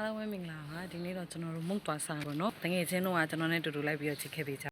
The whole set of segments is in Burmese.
အားလုံးပဲမင်္ဂလာပါဒီနေ့တော့ကျွန်တော်တို့မုတ်သွားစားပါတော့တငယ်ချင်းတို့ကကျွန်တော်နဲ့တူတူလိုက်ပြီးတော့ချစ်ခဲ့ပေးကြ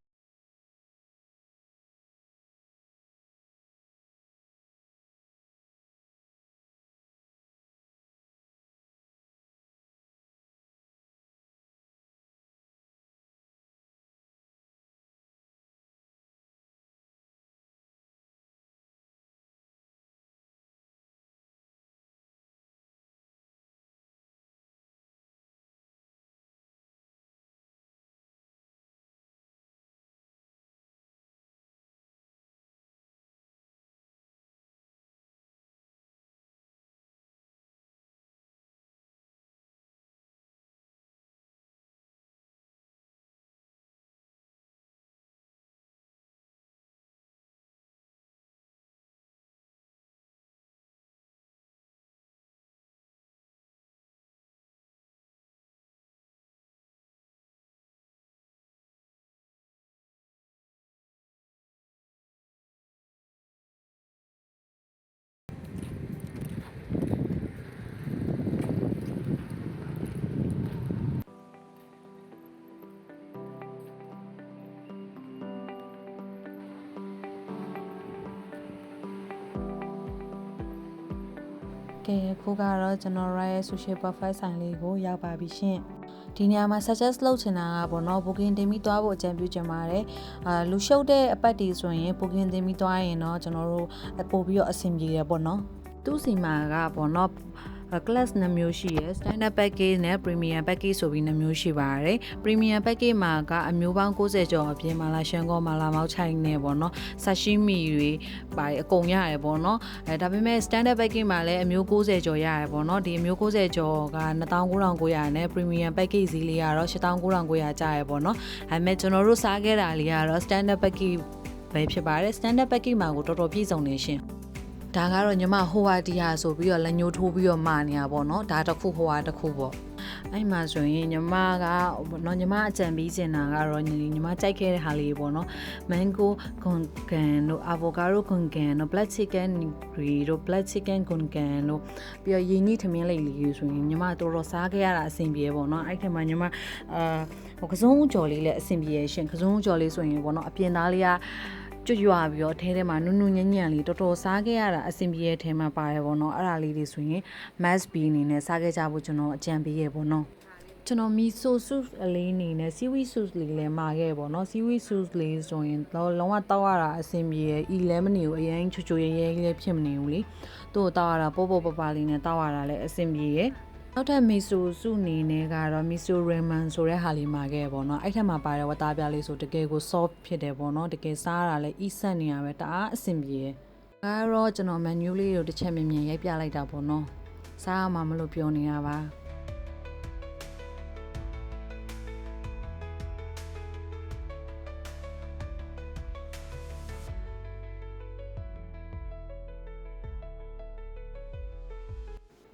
ကဲခုကတော့ကျွန်တော်ရဲ့ social profile ဆိုင်လေးကိုရောက်ပါပြီရှင်ဒီနေရာမှာ suggest လုပ်ချင်တာကပေါ့နော် booking တင်ပြီးသွားဖို့အကြံပြုချင်ပါတယ်အာလူရှုပ်တဲ့အပတ်တွေဆိုရင် booking တင်ပြီးသွားရင်တော့ကျွန်တော်တို့ပို့ပြီးတော့အဆင်ပြေရပေါ့နော်သူ့စီမှာကပေါ့နော် class 2မျိုးရှိရယ် standard package နဲ့ premium package ဆိုပြီး2မျိုးရှိပါတယ် premium package မှာကအမျိုးပေါင်း60ကျော်အပြင်မာလာရှန်ကောမာလာမောက်ချိုင်နေပေါ့နော် sashimi တွေပါတယ်အကုန်ရတယ်ပေါ့နော်အဲဒါပေမဲ့ standard package မှာလည်းအမျိုး60ကျော်ရတယ်ပေါ့နော်ဒီအမျိုး60ကျော်က19900နဲ့ premium package ဈေးလေးကတော့19900ကျရယ်ပေါ့နော်အဲမဲ့ကျွန်တော်တို့စားခဲ့တာလေးကတော့ standard package ပဲဖြစ်ပါတယ် standard package မှာကိုတော်တော်ပြည့်စုံနေရှင် ဒါကတော့ညီမဟိုဝါတီယာဆိုပြီးတော့လက်ညှိုးထိုးပြီးတော့မာနေတာပေါ့နော်ဒါတစ်ခုဟိုဝါတစ်ခုပေါ့အဲ့မှာဆိုရင်ညီမကနော်ညီမအကြံပေးချင်တာကတော့ညီညီမကြိုက်ခဲ့တဲ့ဟာလေးပေါ့နော် mango gungan တို့ avocado gungan တို့ black chicken nigiri တို့ black chicken gungan တို့ပြီးတော့ရင်းနှီးထမင်းလိပ်လေးဆိုရင်ညီမတော်တော်စားခဲ့ရတာအဆင်ပြေပေါ့နော်အဲ့ထက်မှာညီမအာဟိုကစုံကြော်လေးလည်းအဆင်ပြေရရှင်ကစုံကြော်လေးဆိုရင်ပေါ့နော်အပြင်သားလေးက ကျွတ်ရွာပြီးတော့အဲထဲမှာနုနုညံ့ညံ့လေးတော်တော်စားခဲ့ရတာအဆင်ပြေရဲ့ထဲမှာပါတယ်ပေါ့နော်အဲ့ဒါလေးတွေဆိုရင် mass b အနေနဲ့စားခဲ့ကြဖို့ကျွန်တော်အကြံပေးရပေါ့နော်ကျွန်တော်မီဆိုဆူအလေးအနေနဲ့ seaweed sauce လေးလည်းမှာခဲ့ပေါ့နော် seaweed sauce လေးဆိုရင်တော့လုံးဝတောက်ရတာအဆင်ပြေရဲ့ e lemon ကိုအရင်ချွချွရဲရဲလေးဖြစ်မနေဘူးလေသူ့ကိုတောက်ရတာပို့ပို့ပပလေးနဲ့တောက်ရတာလည်းအဆင်ပြေရဲ့နော က်ထပ်မီဆိုစုအနေနဲ့ကတော့မီဆိုရမန်ဆိုတဲ့ဟာလေးမှာခဲ့ပေါ့နော်အဲ့ထက်မှာပါတဲ့ဝတ်သားပြားလေးဆိုတကယ်ကို soft ဖြစ်တယ်ပေါ့နော်တကယ်စားရတာလည်း e ဆက်နေရပဲတအားအဆင်ပြေရဲ့ဒါကတော့ကျွန်တော် menu လေးကိုတစ်ချက်မြင်မြင်ရိုက်ပြလိုက်တာပေါ့နော်စားရမှာမလို့ပြောနေတာပါ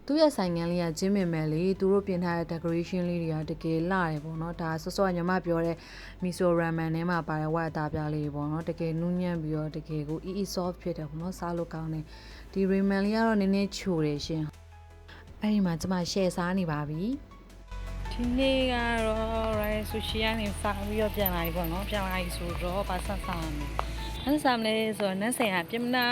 သူ့ရဲ့ဆိုင်ငန်းလေးကဂျင်းမင်မယ်လေသူတို့ပြင်ထားတဲ့ decoration လေးတွေကတကယ်လှတယ်ပေါ့နော်ဒါဆော့ဆော့ညီမပြောတဲ့ miso ramen ထဲမှာပါတဲ့ဝါတာပြားလေးပေါ့နော်တကယ်နူးညံ့ပြီးတော့တကယ်ကို ee soft ဖြစ်တယ်ပေါ့နော်စားလို့ကောင်းတယ်ဒီ ramen လေးကတော့နည်းနည်းချိုတယ်ရှင်အဲ့ဒီမှာကျမ share စားနေပါပြီဒီနေ့ကတော့ rice sushi ကနေစားပြီးတော့ပြန်လာပြီပေါ့နော်ပြန်လာပြီဆိုတော့ပါဆက်စားမယ်။အဲ့စားမလဲဆိုတော့နန်းဆိုင်ကပြင်မနာ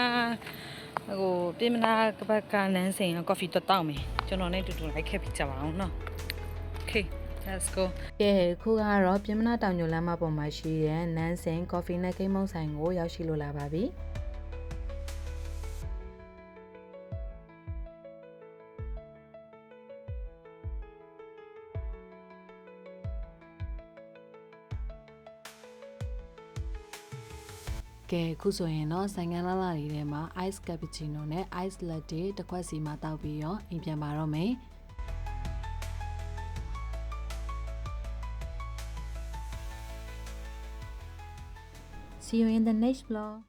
ဟိုပြင်မနာကပတ်ကနန်းဆိုင်က coffee တော့တောက်မယ်။ကျွန်တော်နဲ့တူတူလိုက်ခဲ့ပြီးကြပါအောင်နော်။ Okay let's go ကဲခုကတော့ပြင်မနာတောင်ညိုလမ်းမပေါ်မှာရှိတဲ့နန်းဆိုင် coffee နဲ့ကိမုံဆိုင်ကိုရောက်ရှိလို့လာပါပြီ။။ ကဲခုဆိုရင်တော့ဆိုင်ငံလာလာလေးထဲမှာ ice cappuccino နဲ့ ice latte တစ်ခွက်စီမှတောက်ပြီးရောအိမ်ပြန်ပါတော့မယ်။ See you in the next vlog.